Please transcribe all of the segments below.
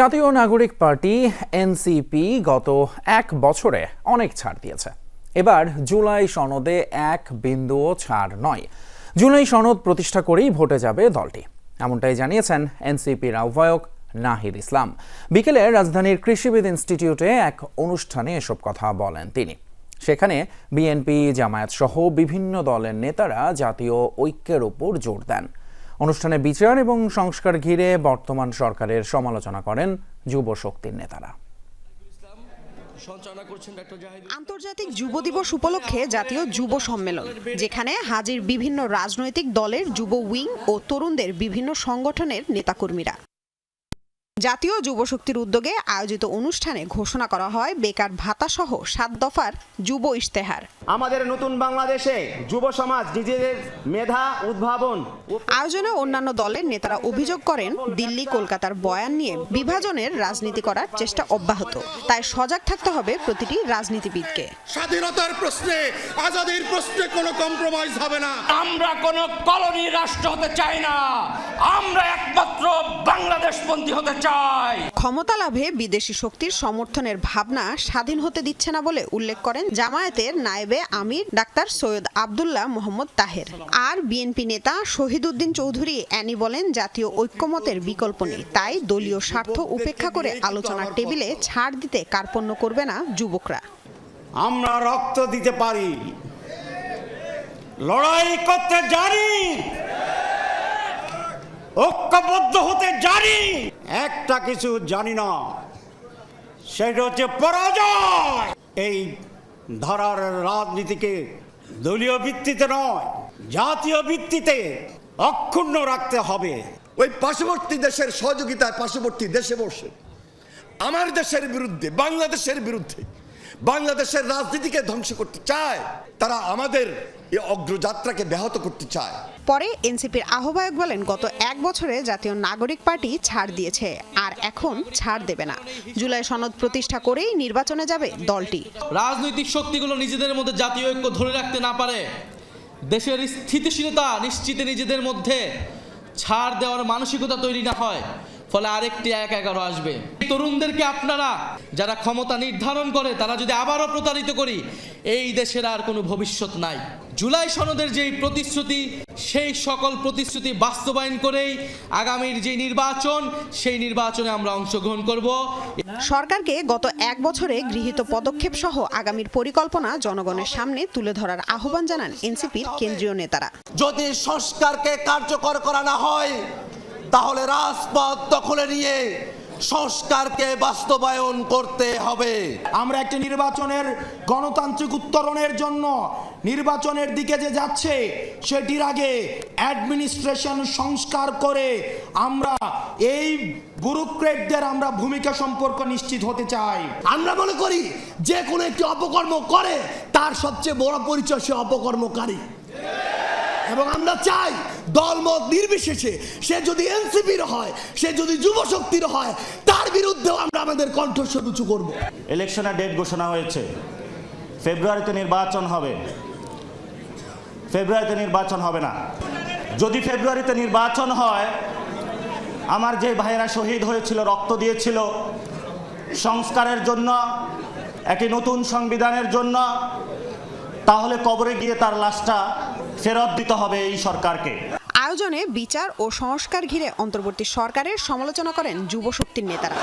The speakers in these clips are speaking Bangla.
জাতীয় নাগরিক পার্টি, এনসিপি, গত এক বছরে অনেক ছাড় দিয়েছে। এবার জুলাই সনদে এক বিন্দুও ছাড় নয়। জুলাই সনদ প্রতিষ্ঠা করেই ভোটে যাবে দলটি। এমনটাই জানিয়েছেন এনসিপির আহ্বায়ক নাহিদ ইসলাম। বিকেলে রাজধানীর কৃষিবিদ ইনস্টিটিউটে এক অনুষ্ঠানে এসব কথা বলেন তিনি। সেখানে বিএনপি, জামায়াত সহ বিভিন্ন দলের নেতারা জাতীয় ঐক্যের উপর জোর দেন। অনুষ্ঠানে বিচার এবং সংস্কার ঘিরে বর্তমান সরকারের সমালোচনা করেন যুব শক্তির নেতারা। সঞ্চালনা করছেন ডক্টর জাহিদ আন্তর্জাতিক যুব দিবস উপলক্ষে জাতীয় যুব সম্মেলন যেখানে হাজির বিভিন্ন রাজনৈতিক দলের যুব উইং ও তরুণদের বিভিন্ন সংগঠনের নেতাকর্মীরা। জাতীয় যুবশক্তির উদ্যোগে আয়োজিত অনুষ্ঠানে ঘোষণা করা হয় বেকার ভাতা সহ সাত দফার যুব ইশতেহার। আমাদের নতুন বাংলাদেশে যুব সমাজ নিজেদের মেধা উদ্ভাবন আয়োজনে অন্যান্য দলের নেতারা অভিযোগ করেন দিল্লি কলকাতার বয়ান নিয়ে বিভাজনের রাজনীতি করার চেষ্টা অব্যাহত। তাই সজাগ থাকতে হবে প্রতিটি রাজনীতিবিদকে। স্বাধীনতার প্রশ্নে আজাদির প্রশ্নে কোনো কম্প্রোমাইজ হবে না। আমরা কোনো কলোনি রাষ্ট্র হতে চাই না। আমরা একমাত্র বাংলাদেশপন্থী হতে চাই। ক্ষমতা লাভে বিদেশি শক্তির সমর্থনের ভাবনা স্বাধীন হতে দিচ্ছে না বলে উল্লেখ করেন জামায়াতের নায়েবে আমির ডাক্তার সৈয়দ আবদুল্লাহ মোহাম্মদ তাহের। আর বিএনপি নেতা শহীদুদ্দিন চৌধুরী অ্যানি বলেন জাতীয় ঐক্যমতের বিকল্প নেই। তাই দলীয় স্বার্থ উপেক্ষা করে আলোচনার টেবিলে ছাড় দিতে কার্পণ্য করবে না যুবকরা। আমরা রক্ত দিতে পারি। লড়াই করতে জানি। ঐক্যবদ্ধ হতে জানি। একটা কিছু জানি না, সেটা হচ্ছে পরাজয়। এই ধারার রাজনীতিকে দলীয় ভিত্তিতে নয়, জাতীয় ভিত্তিতে অক্ষুণ্ণ রাখতে হবে। ওই পার্শ্ববর্তী দেশের সহযোগিতায় পার্শ্ববর্তী দেশে বসে, আমার দেশের বিরুদ্ধে, বাংলাদেশের বিরুদ্ধে বাংলাদেশের রাজনীতিকে ধ্বংস করতে চায় তারা আমাদের এই অগ্রযাত্রাকে ব্যাহত করতে চায়। পরে এনসিপির আহ্বায়ক বলেন গত এক বছরে জাতীয় নাগরিক পার্টি ছাড় দিয়েছে আর এখন ছাড় দেবে না। জুলাই সনদ প্রতিষ্ঠা করেই নির্বাচনে যাবে দলটি। রাজনৈতিক শক্তিগুলো নিজেদের মধ্যে জাতীয় ঐক্য ধরে রাখতে না পারে। দেশের স্থিতিশীলতা নিশ্চিতে নিজেদের মধ্যে ছাড় দেওয়ার মানসিকতা তৈরি না হয়। ফলে আরেকটি এক এগারো আসবে। তরুণদেরকে আপনারা যারা ক্ষমতা নির্ধারণ করে তারা যদি আবারও প্রতারিত করি এই দেশের আর কোনো ভবিষ্যৎ নাই। জুলাই সনদের যেই প্রতিশ্রুতি সেই সকল প্রতিশ্রুতি বাস্তবায়ন করেই আগামীর যে নির্বাচন সেই নির্বাচনে আমরা অংশগ্রহণ করব। সরকারকে গত এক বছরে গৃহীত পদক্ষেপ সহ আগামীর পরিকল্পনা জনগণের সামনে তুলে ধরার আহ্বান জানান এনসিপির কেন্দ্রীয় নেতারা। যদি সংস্কারকে কার্যকর করা না হয় তাহলে রাজপথ দখলে নিয়ে সংস্কারকে বাস্তবায়ন করতে হবে। আমরা একটি নির্বাচনের গণতান্ত্রিক উত্তরণের জন্য নির্বাচনের দিকে যে যাচ্ছে সেটির আগে অ্যাডমিনিস্ট্রেশন সংস্কার করে আমরা এই ব্যুরোক্রেটদের আমরা ভূমিকা সম্পর্ক নিশ্চিত হতে চাই। আমরা মনে করি যে কোনো একটি অপকর্ম করে তার সবচেয়ে বড় পরিচয় সে অপকর্মকারী। এবং আমরা চাই দলমত নির্বিশেষে সে যদি এনসিপির হয়, সে যদি যুব শক্তির হয়, তার বিরুদ্ধেও আমরা আমাদের কণ্ঠস্বর উঁচু করব। ইলেকশনের ডেট ঘোষণা হয়েছে। ফেব্রুয়ারিতে নির্বাচন হবে। ফেব্রুয়ারিতে নির্বাচন হবে না। যদি ফেব্রুয়ারিতে নির্বাচন হয়, আমার যে ভাইয়েরা শহীদ হয়েছিল, রক্ত দিয়েছিল, সংস্কারের জন্য, একটি নতুন সংবিধানের জন্য, তাহলে কবরে গিয়ে তার লাশটা ফেরত দিতে হবে এই সরকারকে। আয়োজনে বিচার ও সংস্কার ঘিরে অন্তর্বর্তী সরকারের সমালোচনা করেন যুব শক্তির নেতারা।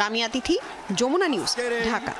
লামিয়া তিথি যমুনা নিউজ ঢাকা।